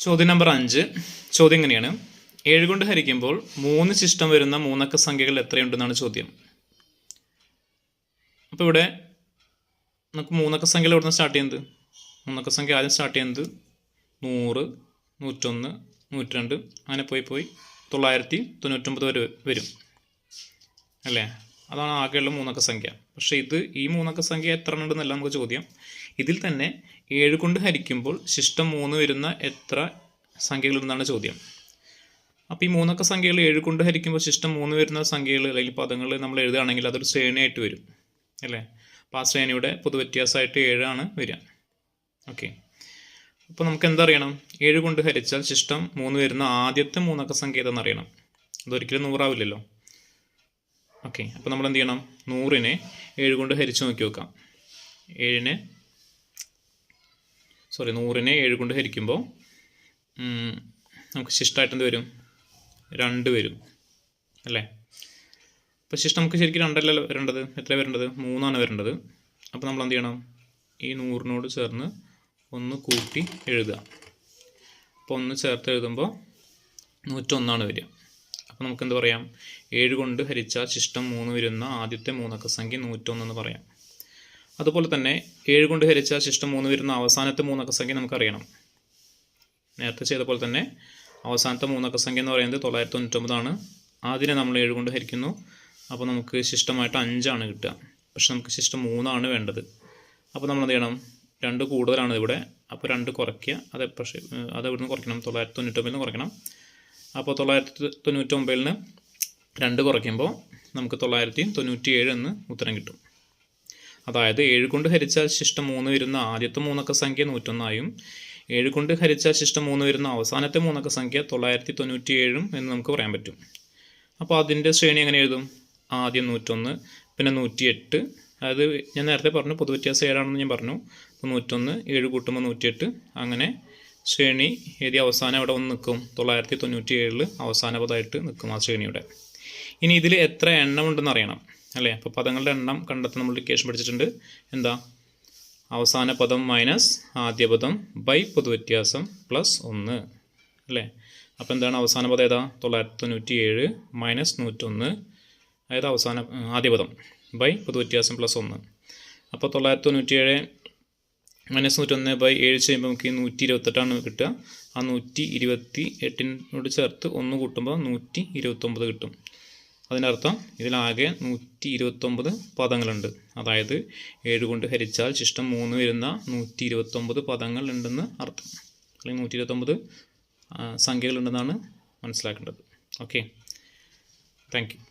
ചോദ്യം നമ്പർ അഞ്ച്. ചോദ്യം എങ്ങനെയാണ് ഏഴ് കൊണ്ട് ഹരിക്കുമ്പോൾ മൂന്ന് ശിഷ്ടം വരുന്ന മൂന്നക്ക സംഖ്യകൾ എത്രയുണ്ടെന്നാണ് ചോദ്യം. അപ്പോൾ ഇവിടെ നമുക്ക് മൂന്നക്ക സംഖ്യകൾ നിന്ന് സ്റ്റാർട്ട് ചെയ്യുന്നത്? മൂന്നക്ക സംഖ്യ ആദ്യം സ്റ്റാർട്ട് ചെയ്യുന്നത് നൂറ് നൂറ്റൊന്ന് നൂറ്റിരണ്ട്. അങ്ങനെ പോയി പോയി തൊള്ളായിരത്തി തൊണ്ണൂറ്റൊമ്പത് വരെ വരും. അല്ലേ? അതാണ് ആകെയുള്ള മൂന്നക്ക സംഖ്യ. പക്ഷേ ഇത് ഈ മൂന്നക്ക സംഖ്യ എത്ര ഉണ്ടെന്നല്ല നമുക്ക് ചോദ്യം. ഇതിൽ തന്നെ ഏഴ് കൊണ്ട് ഹരിക്കുമ്പോൾ ശിഷ്ടം മൂന്ന് വരുന്ന എത്ര സംഖ്യകളുണ്ടെന്നാണ് ചോദ്യം. അപ്പോൾ ഈ മൂന്നക്ക സംഖ്യകൾ ഏഴ് കൊണ്ട് ഹരിക്കുമ്പോൾ ശിഷ്ടം മൂന്ന് വരുന്ന സംഖ്യകൾ അല്ലെങ്കിൽ പദങ്ങൾ നമ്മൾ എഴുതുകയാണെങ്കിൽ അതൊരു ശ്രേണിയായിട്ട് വരും. അല്ലേ? അപ്പോൾ ആ ശ്രേണിയുടെ പൊതുവ്യത്യാസമായിട്ട് ഏഴാണ് വരിക. ഓക്കെ. അപ്പോൾ നമുക്ക് എന്തറിയണം? ഏഴ് കൊണ്ട് ഹരിച്ചാൽ ശിഷ്ടം മൂന്ന് വരുന്ന ആദ്യത്തെ മൂന്നക്ക സംഖ്യ ഏതെന്ന് അറിയണം. അതൊരിക്കലും നൂറാവില്ലല്ലോ. ഓക്കെ അപ്പോൾ നമ്മൾ എന്ത് ചെയ്യണം? നൂറിനെ ഏഴ് കൊണ്ട് ഹരിച്ചു നോക്കി നോക്കാം ഏഴിനെ സോറി നൂറിനെ ഏഴ് കൊണ്ട് ഹരിക്കുമ്പോൾ നമുക്ക് ശിഷ്ടമായിട്ട് എന്ത് വരും? രണ്ട് വരും. അല്ലേ? അപ്പോൾ ശിഷ്ടം നമുക്ക് ശരിക്കും രണ്ടല്ലല്ലോ വരേണ്ടത്? എത്ര വരേണ്ടത്? മൂന്നാണ് വരേണ്ടത്. അപ്പോൾ നമ്മൾ എന്ത് ചെയ്യണം? ഈ നൂറിനോട് ചേർന്ന് ഒന്ന് കൂട്ടി എഴുതുക. അപ്പോൾ ഒന്ന് ചേർത്ത് എഴുതുമ്പോൾ നൂറ്റൊന്നാണ് വരിക. അപ്പോൾ നമുക്ക് എന്ത് പറയാം? ഏഴ് കൊണ്ട് ഹരിച്ചാൽ ശിഷ്ടം മൂന്ന് വരുന്ന ആദ്യത്തെ മൂന്നക്ക സംഖ്യ നൂറ്റൊന്നെന്ന് പറയാം. അതുപോലെ തന്നെ ഏഴ് കൊണ്ട് ഹരിച്ചാൽ ശിഷ്ടം മൂന്ന് വരുന്ന അവസാനത്തെ മൂന്നക്ക സംഖ്യ നമുക്കറിയണം. നേരത്തെ ചെയ്ത പോലെ തന്നെ അവസാനത്തെ മൂന്നക്ക സംഖ്യ എന്ന് പറയുന്നത് തൊള്ളായിരത്തി തൊണ്ണൂറ്റൊമ്പതാണ് ആദ്യം നമ്മൾ ഏഴ് കൊണ്ട് ഹരിക്കുന്നു. അപ്പോൾ നമുക്ക് ശിഷ്ടമായിട്ട് അഞ്ചാണ് കിട്ടുക. പക്ഷെ നമുക്ക് ശിഷ്ടം മൂന്നാണ് വേണ്ടത്. അപ്പോൾ നമ്മൾ എന്ത് ചെയ്യണം? രണ്ട് കൂടുതലാണ് ഇവിടെ. അപ്പോൾ രണ്ട് കുറയ്ക്കുക. അത് പക്ഷേ അത് കുറയ്ക്കണം? തൊള്ളായിരത്തി തൊണ്ണൂറ്റൊമ്പതിൽ നിന്ന് കുറയ്ക്കണം. അപ്പോൾ തൊള്ളായിരത്തി തൊണ്ണൂറ്റൊമ്പതിൽ നിന്ന് രണ്ട് കുറയ്ക്കുമ്പോൾ നമുക്ക് തൊള്ളായിരത്തി തൊണ്ണൂറ്റി ഏഴ് എന്ന് ഉത്തരം കിട്ടും. അതായത് ഏഴ് കൊണ്ട് ഹരിച്ചാൽ ശിഷ്ടം മൂന്ന് വരുന്ന ആദ്യത്തെ മൂന്നക്ക സംഖ്യ നൂറ്റൊന്നായും ഏഴ് കൊണ്ട് ഹരിച്ചാൽ ശിഷ്ടം മൂന്ന് വരുന്ന അവസാനത്തെ മൂന്നക്ക സംഖ്യ തൊള്ളായിരത്തി തൊണ്ണൂറ്റി ഏഴും എന്ന് നമുക്ക് പറയാൻ പറ്റും. അപ്പോൾ അതിന്റെ ശ്രേണി എങ്ങനെ എഴുതും? ആദ്യം നൂറ്റൊന്ന് പിന്നെ നൂറ്റിയെട്ട്. അതായത് ഞാൻ നേരത്തെ പറഞ്ഞു പൊതുവ്യത്യാസം ഏഴാണെന്ന് ഞാൻ പറഞ്ഞു. നൂറ്റൊന്ന് ഏഴ് കൂട്ടുമ്പോൾ നൂറ്റിയെട്ട്. അങ്ങനെ ശ്രേണി എഴുതി അവസാനം അവിടെ വന്ന് നിൽക്കും. തൊള്ളായിരത്തി തൊണ്ണൂറ്റി ഏഴിൽ അവസാന പദമായിട്ട് നിൽക്കും ആ ശ്രേണിയുടെ ഇനി ഇതിൽ എത്ര എണ്ണം ഉണ്ടെന്ന് അറിയണം അല്ലേ? അപ്പോൾ പദങ്ങളുടെ എണ്ണം കണ്ടെത്താൻ നമ്മൾ ഡിക്കേഷൻ പഠിച്ചിട്ടുണ്ട്. എന്താ? അവസാന പദം മൈനസ് ആദ്യ പദം ബൈ പൊതുവ്യത്യാസം പ്ലസ് ഒന്ന് അല്ലേ? അപ്പോൾ എന്താണ്? അവസാന പദം ഏതാ? തൊള്ളായിരത്തി തൊണ്ണൂറ്റി ഏഴ് മൈനസ് നൂറ്റൊന്ന് അതായത് അവസാന ആദ്യപദം ആദ്യ പദം ബൈ പൊതുവ്യത്യാസം പ്ലസ് ഒന്ന്. അപ്പോൾ തൊള്ളായിരത്തി തൊണ്ണൂറ്റി ഏഴ് മൈനസ് നൂറ്റൊന്ന് ബൈ ഏഴ് ചെയ്യുമ്പോൾ നമുക്ക് നൂറ്റി ഇരുപത്തെട്ടാണ് കിട്ടുക. ആ നൂറ്റി ഇരുപത്തി എട്ടിനോട് ചേർത്ത് ഒന്ന് കൂട്ടുമ്പോൾ നൂറ്റി ഇരുപത്തൊമ്പത് കിട്ടും. അതിനർത്ഥം ഇതിലാകെ നൂറ്റി ഇരുപത്തൊമ്പത് പദങ്ങളുണ്ട്. അതായത് ഏഴ് കൊണ്ട് ഹരിച്ചാൽ ശിഷ്ടം മൂന്ന് വരുന്ന നൂറ്റി ഇരുപത്തൊമ്പത് പദങ്ങൾ ഉണ്ടെന്ന് അർത്ഥം. അല്ലെങ്കിൽ നൂറ്റി ഇരുപത്തൊമ്പത് സംഖ്യകളുണ്ടെന്നാണ് മനസ്സിലാക്കേണ്ടത്. Okay thank you